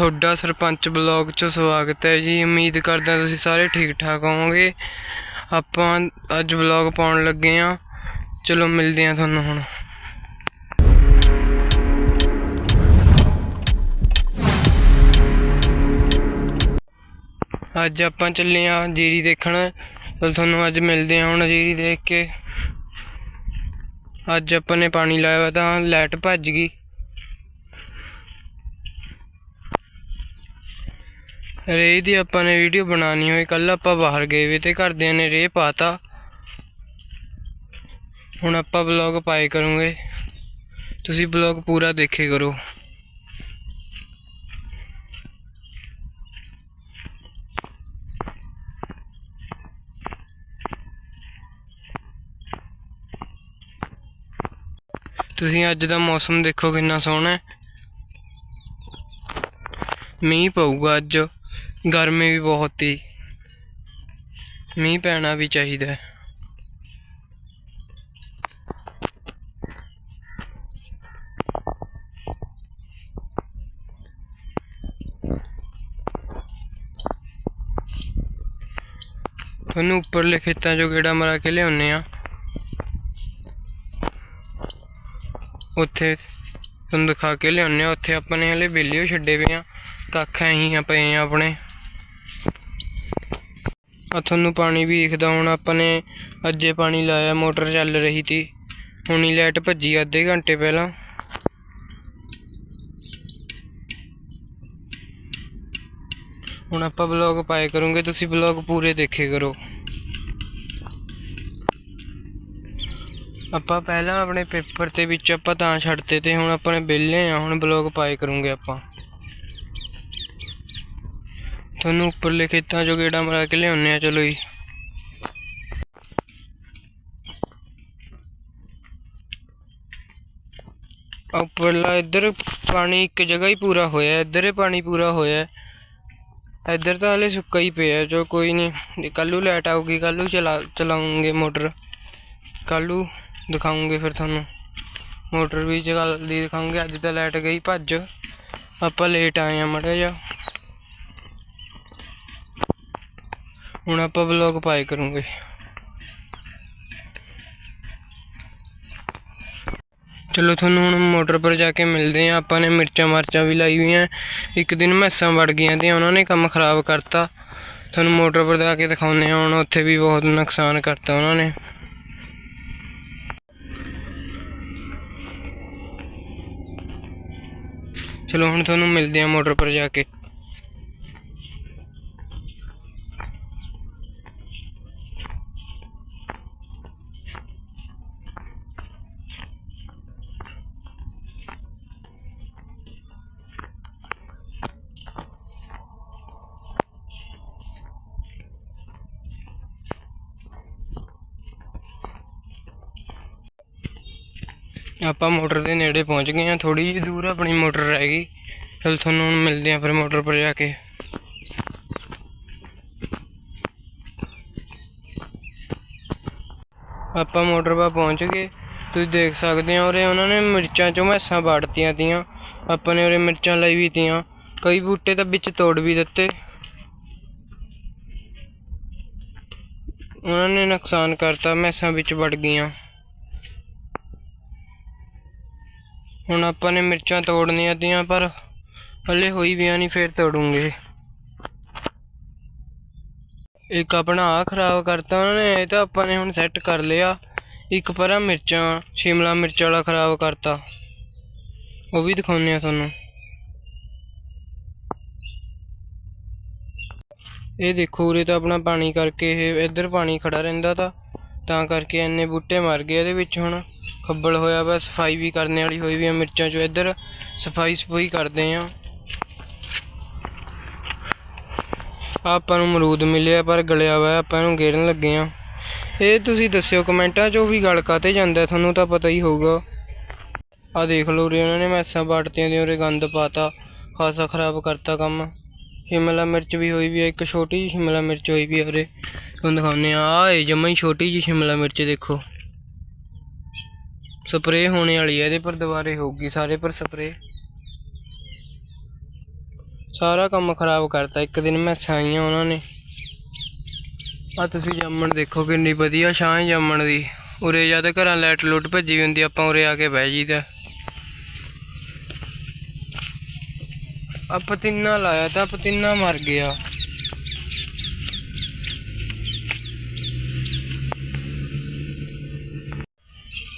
ਤੁਹਾਡਾ ਸਰਪੰਚ ਬਲੌਗ 'ਚ ਸਵਾਗਤ ਹੈ ਜੀ। ਉਮੀਦ ਕਰਦਾ ਤੁਸੀਂ ਸਾਰੇ ਠੀਕ ਠਾਕ ਹੋਵੋਗੇ। ਆਪਾਂ ਅੱਜ ਬਲੌਗ ਪਾਉਣ ਲੱਗੇ ਆ ਚਲੋ, ਮਿਲਦੇ ਆ ਤੁਹਾਨੂੰ ਹੁਣ। ਅੱਜ ਆਪਾਂ ਚੱਲੇ ਆ ਜੀਰੀ ਦੇਖਣ। ਚਲ, ਤੁਹਾਨੂੰ ਅੱਜ ਮਿਲਦੇ ਆ ਹੁਣ ਜੀਰੀ ਦੇਖ ਕੇ। ਅੱਜ ਆਪਾਂ ਨੇ ਪਾਣੀ ਲਾਇਆ ਵਾ ਤਾਂ ਲਾਈਟ ਭੱਜ ਗਈ। ਰੇਹ ਦੀ ਆਪਾਂ ਨੇ ਵੀਡੀਓ ਬਣਾਉਣੀ ਹੋਈ ਕੱਲ ਆਪਾਂ ਬਾਹਰ ਗਏ ਵੇ ਤੇ ਘਰਦਿਆਂ ਨੇ ਰੇ ਪਾਤਾ। ਹੁਣ ਆਪਾਂ ਵਲੌਗ ਪਾਏ ਕਰੂੰਗੇ। ਤੁਸੀਂ ਵਲੌਗ ਪੂਰਾ ਦੇਖੇ ਕਰੋ। ਤੁਸੀਂ ਅੱਜ ਦਾ ਮੌਸਮ ਦੇਖੋ ਕਿੰਨਾ ਸੋਹਣਾ ਹੈ। ਮੀਂਹ ਪਊਗਾ ਅੱਜ। ਗਰਮੀ ਵੀ ਬਹੁਤ ਤੀ ਮੀਂਹ ਪੈਣਾ ਵੀ ਚਾਹੀਦਾ ਤੁਹਾਨੂੰ ਉੱਪਰਲੇ ਖੇਤਾਂ 'ਚੋਂ ਗੇੜਾ ਮਰਾ ਕੇ ਲਿਆਉਨੇ ਆ ਉੱਥੇ ਤੁਹਾਨੂੰ ਦਿਖਾ ਕੇ ਲਿਆਉਨੇ ਆ ਉੱਥੇ ਆਪਣੇ ਨੇ ਹਲੇ ਬੇਲੀਓ ਛੱਡੇ ਪਏ ਆ ਕੱਖ ਐਂ ਆ ਪਏ ਆ ਆਪਣੇ ਆ ਤੁਹਾਨੂੰ ਪਾਣੀ ਵੀ ਦਿਖਦਾ ਹੁਣ, ਆਪਾਂ ਨੇ ਅੱਜੇ ਪਾਣੀ ਲਾਇਆ, ਮੋਟਰ ਚੱਲ ਰਹੀ ਤੀ। ਹੁਣੀ ਲਾਈਟ ਭੱਜੀ ਅੱਧੇ ਘੰਟੇ ਪਹਿਲਾਂ। ਹੁਣ ਆਪਾਂ ਵਲੌਗ ਪਾਏ ਕਰੂੰਗੇ, ਤੁਸੀਂ ਵਲੌਗ ਪੂਰੇ ਦੇਖੇ ਕਰੋ। ਆਪਾਂ ਪਹਿਲਾਂ ਆਪਣੇ ਪੇਪਰ ਤੇ ਵਿੱਚ ਆਪਾਂ ਤਾਂ ਛੱਡਤੇ ਤੇ ਹੁਣ ਆਪਣੇ ਵਿਹਲੇ ਆ, ਹੁਣ ਬਲੌਗ ਪਾਏ ਕਰੂੰਗੇ ਆਪਾਂ। ਤੁਹਾਨੂੰ ਉੱਪਰਲੇ ਖੇਤਾਂ 'ਚੋਂ ਗੇੜਾ ਮਰਾ ਕੇ ਲਿਆਉਂਦੇ ਆ ਚਲੋ ਜੀ। ਉੱਪਰਲਾ, ਇੱਧਰ ਪਾਣੀ ਇੱਕ ਜਗ੍ਹਾ ਹੀ ਪੂਰਾ ਹੋਇਆ, ਇੱਧਰ ਹੀ ਪਾਣੀ ਪੂਰਾ ਹੋਇਆ। ਇੱਧਰ ਤਾਂ ਹਲੇ ਸੁੱਕਾ ਹੀ ਪਿਆ, ਜੋ ਕੋਈ ਨਹੀਂ। ਕੱਲੂ ਲੈਟ ਆਊਗੀ ਕੱਲੂ ਚਲਾ, ਚਲਾਉਂਗੇ ਮੋਟਰ। ਕੱਲੂ ਦਿਖਾਉਂਗੇ ਫਿਰ ਤੁਹਾਨੂੰ। ਮੋਟਰ ਵੀ ਜਲਦੀ ਦਿਖਾਉਂਗੇ, ਅੱਜ ਤਾਂ ਲਾਈਟ ਗਈ ਭੱਜ। ਆਪਾਂ ਲੇਟ ਆਏ ਆ ਮੜਾ ਜਾ ਹੁਣ ਆਪਾਂ ਵਲੌਗ ਪਾਏ ਕਰੂੰਗੇ। ਚਲੋ ਤੁਹਾਨੂੰ ਹੁਣ ਮੋਟਰ ਪਰ ਜਾ ਕੇ ਮਿਲਦੇ ਆ ਆਪਾਂ ਨੇ ਮਿਰਚਾਂ ਮਰਚਾਂ ਵੀ ਲਾਈ ਹੋਈਆਂ। ਇੱਕ ਦਿਨ ਮੈਸਾਂ ਵੜ ਗਈਆਂ ਤੇ ਉਹਨਾਂ ਨੇ ਕੰਮ ਖਰਾਬ ਕਰਤਾ। ਤੁਹਾਨੂੰ ਮੋਟਰ ਪਰ ਜਾ ਕੇ ਦਿਖਾਉਂਦੇ ਹਾਂ। ਹੁਣ ਉੱਥੇ ਵੀ ਬਹੁਤ ਨੁਕਸਾਨ ਕਰਤਾ ਉਹਨਾਂ ਨੇ। ਚਲੋ ਹੁਣ ਤੁਹਾਨੂੰ ਮਿਲਦੇ ਆ ਮੋਟਰ ਪਰ ਜਾ ਕੇ। ਆਪਾਂ ਮੋਟਰ ਦੇ ਨੇੜੇ ਪਹੁੰਚ ਗਏ ਹਾਂ ਥੋੜੀ ਜਿਹੀ ਦੂਰ ਆਪਣੀ ਮੋਟਰ ਰਹਿ ਗਈ। ਚਲ ਤੁਹਾਨੂੰ ਹੁਣ ਮਿਲਦੇ ਹਾਂ ਫਿਰ ਮੋਟਰ ਪਰ ਜਾ ਕੇ। ਆਪਾਂ ਮੋਟਰ 'ਪਾ ਪਹੁੰਚ ਗਏ। ਤੁਸੀਂ ਦੇਖ ਸਕਦੇ ਹੋ ਉਰੇ ਉਹਨਾਂ ਨੇ ਮਿਰਚਾਂ ਚੋਂ ਮੈਸਾਂ ਬਾੜਤੀਆਂ ਤੀਆਂ। ਆਪਾਂ ਨੇ ਉਰੇ ਮਿਰਚਾਂ ਲਈ ਵੀ ਤੀਆਂ। ਕਈ ਬੂਟੇ ਤਾਂ ਵਿੱਚ ਤੋੜ ਵੀ ਦਿੱਤੇ। ਉਹਨਾਂ ਨੇ ਨੁਕਸਾਨ ਕਰਤਾ, ਮੈਸਾਂ ਵਿੱਚ ਵੜ ਗਈਆਂ। ਹੁਣ ਆਪਾਂ ਨੇ ਮਿਰਚਾਂ ਤੋੜਨੀਆਂ ਤੀਆਂ, ਪਰ ਹਲੇ ਹੋਈ ਵੀਆਂ ਨਹੀਂ ਫੇਰ ਤੋੜੂਗੇ। ਇੱਕ ਆਪਣਾ ਆ ਖਰਾਬ ਕਰਤਾ ਉਹਨਾਂ ਨੇ, ਇਹ ਤਾਂ ਆਪਾਂ ਨੇ ਹੁਣ ਸੈੱਟ ਕਰ ਲਿਆ। ਇੱਕ ਪਰਾਂ ਮਿਰਚਾਂ, ਸ਼ਿਮਲਾ ਮਿਰਚ ਵਾਲਾ ਖਰਾਬ ਕਰਤਾ। ਉਹ ਵੀ ਦਿਖਾਉਂਦੇ ਆ ਤੁਹਾਨੂੰ। ਇਹ ਦੇਖੋ ਉਰੇ ਤਾਂ ਆਪਣਾ ਪਾਣੀ ਕਰਕੇ ਇਹ, ਇੱਧਰ ਪਾਣੀ ਖੜਾ ਰਹਿੰਦਾ ਤਾਂ ਤਾਂ ਕਰਕੇ ਇੰਨੇ ਬੂਟੇ ਮਰ ਗਏ ਇਹਦੇ ਵਿੱਚ ਹੁਣ। ਖੱਬਲ ਹੋਇਆ ਵਾ, ਸਫ਼ਾਈ ਵੀ ਕਰਨੇ ਵਾਲੀ ਹੋਈ ਵੀ ਆ ਮਿਰਚਾਂ ਚੋਂ ਇੱਧਰ। ਸਫ਼ਾਈ ਸਫੂਈ ਕਰਦੇ ਆ। ਆਪਾਂ ਨੂੰ ਅਮਰੂਦ ਮਿਲਿਆ, ਪਰ ਗਲਿਆ ਹੋਇਆ ਆਪਾਂ ਨੂੰ ਗੇਰਨ ਲੱਗੇ ਆ। ਇਹ ਤੁਸੀਂ ਦੱਸਿਓ ਕਮੈਂਟਾਂ 'ਚ ਵੀ ਗਲ ਕਾਤੇ ਜਾਂਦਾ, ਤੁਹਾਨੂੰ ਤਾਂ ਪਤਾ ਹੀ ਹੋਊਗਾ। ਆ ਦੇਖ ਲਓ ਉਰੇ ਉਹਨਾਂ ਨੇ ਮੈਸਾਂ ਬਾਟਤੀਆਂ ਦੇ, ਉਰੇ ਗੰਦ ਪਾਤਾ, ਖਾਸਾ ਖਰਾਬ ਕਰਤਾ ਕੰਮ। ਸ਼ਿਮਲਾ ਮਿਰਚ ਵੀ ਹੋਈ ਵੀ ਆ, ਇੱਕ ਛੋਟੀ ਜਿਹੀ ਸ਼ਿਮਲਾ ਮਿਰਚ ਹੋਈ ਵੀ ਆ ਉਰੇ। ਤੁਹਾਨੂੰ ਦਿਖਾਉਂਦੇ ਆ, ਆਹ ਏ ਜਮਾਂ ਹੀ ਛੋਟੀ ਜਿਹੀ ਸ਼ਿਮਲਾ ਮਿਰਚ, ਦੇਖੋ। ਸਪਰੇਅ ਹੋਣੇ ਵਾਲੀ ਹੈ ਇਹਦੇ ਪਰ ਦੁਬਾਰੇ ਹੋਊਗੀ ਸਾਰੇ ਪਰ ਸਪਰੇਅ। ਸਾਰਾ ਕੰਮ ਖਰਾਬ ਕਰਤਾ, ਇੱਕ ਦਿਨ ਮੈਂ ਆਈਆਂ ਉਹਨਾਂ ਨੇ। ਆ ਤੁਸੀਂ ਜਾਮਣ ਦੇਖੋ ਕਿੰਨੀ ਵਧੀਆ ਛਾਂ ਹੈ ਜਾਮਣ ਦੀ। ਉਰੇ ਜਦ ਘਰਾਂ ਲਾਈਟ ਲੁੱਟ ਭੱਜੀ ਹੁੰਦੀ, ਆਪਾਂ ਉਰੇ ਆ ਕੇ ਬਹਿ ਜੀਦਾ ਆ ਪਤੀਨਾ ਲਾਇਆ ਤਾਂ ਪਤੀਨਾ ਮਰ ਗਿਆ।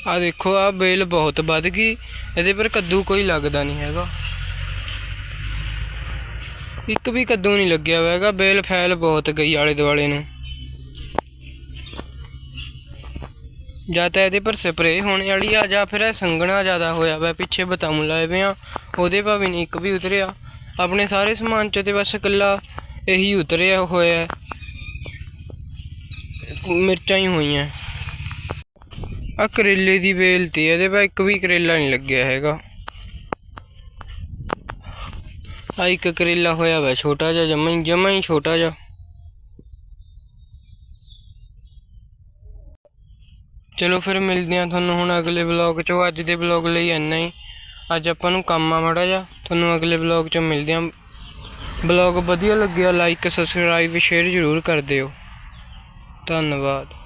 ਆ ਦੇਖੋ ਆ ਬੇਲ ਬਹੁਤ ਵੱਧ ਗਈ। ਇਹਦੇ ਪਰ ਕੱਦੂ ਕੋਈ ਲੱਗਦਾ ਨਹੀਂ ਹੈਗਾ। ਇੱਕ ਵੀ ਕੱਦੂ ਨਹੀਂ ਲੱਗਿਆ ਹੋਇਆ ਹੈਗਾ। ਬੇਲ ਫੈਲ ਬਹੁਤ ਗਈ ਆਲੇ ਦੁਆਲੇ ਨੂੰ। ਜਾਂ ਤਾਂ ਇਹਦੇ ਪਰ ਸਪਰੇਅ ਹੋਣੇ ਵਾਲੀ ਆ, ਜਾਂ ਫਿਰ ਇਹ ਸੰਘਣਾ ਜ਼ਿਆਦਾ ਹੋਇਆ ਵਾ ਪਿੱਛੇ ਬਤਾਉਂ ਲਾਏ ਵੇ ਆ। ਉਹਦੇ ਭਾਵੇਂ ਨਹੀਂ, ਇੱਕ ਵੀ ਉਤਰਿਆ। ਆਪਣੇ ਸਾਰੇ ਸਮਾਨ ਚੋਂ ਤੇ ਬਸ ਇਕੱਲਾ ਇਹੀ ਉਤਰਿਆ ਹੋਇਆ। ਮਿਰਚਾਂ ਹੀ ਹੋਈਆਂ। ਆ ਕਰੇਲੇ ਦੀ ਵੇਲ ਤੀ ਇਹਦੇ ਪਾ ਇੱਕ ਵੀ ਕਰੇਲਾ ਨਹੀਂ ਲੱਗਿਆ ਹੈਗਾ। ਆ ਇੱਕ ਕਰੇਲਾ ਹੋਇਆ ਵਾ ਛੋਟਾ ਜਿਹਾ, ਜਮਾ ਹੀ ਜਮਾ ਹੀ ਛੋਟਾ ਜਿਹਾ। ਚਲੋ ਫਿਰ ਮਿਲਦੇ ਆ ਤੁਹਾਨੂੰ ਹੁਣ ਅਗਲੇ ਵਲੌਗ 'ਚ। ਅੱਜ ਦੇ ਵਲੌਗ ਲਈ ਇੰਨਾ ਹੀ। ਅੱਜ ਆਪਾਂ ਨੂੰ ਕੰਮ ਆ ਮਾੜਾ ਜਿਹਾ। ਤੁਹਾਨੂੰ ਅਗਲੇ ਵਲੌਗ 'ਚ ਮਿਲਦੇ ਆ ਵਲੌਗ ਵਧੀਆ ਲੱਗਿਆ ਲਾਈਕ ਸਬਸਕ੍ਰਾਈਬ ਸ਼ੇਅਰ ਜ਼ਰੂਰ ਕਰ ਦਿਓ। ਧੰਨਵਾਦ।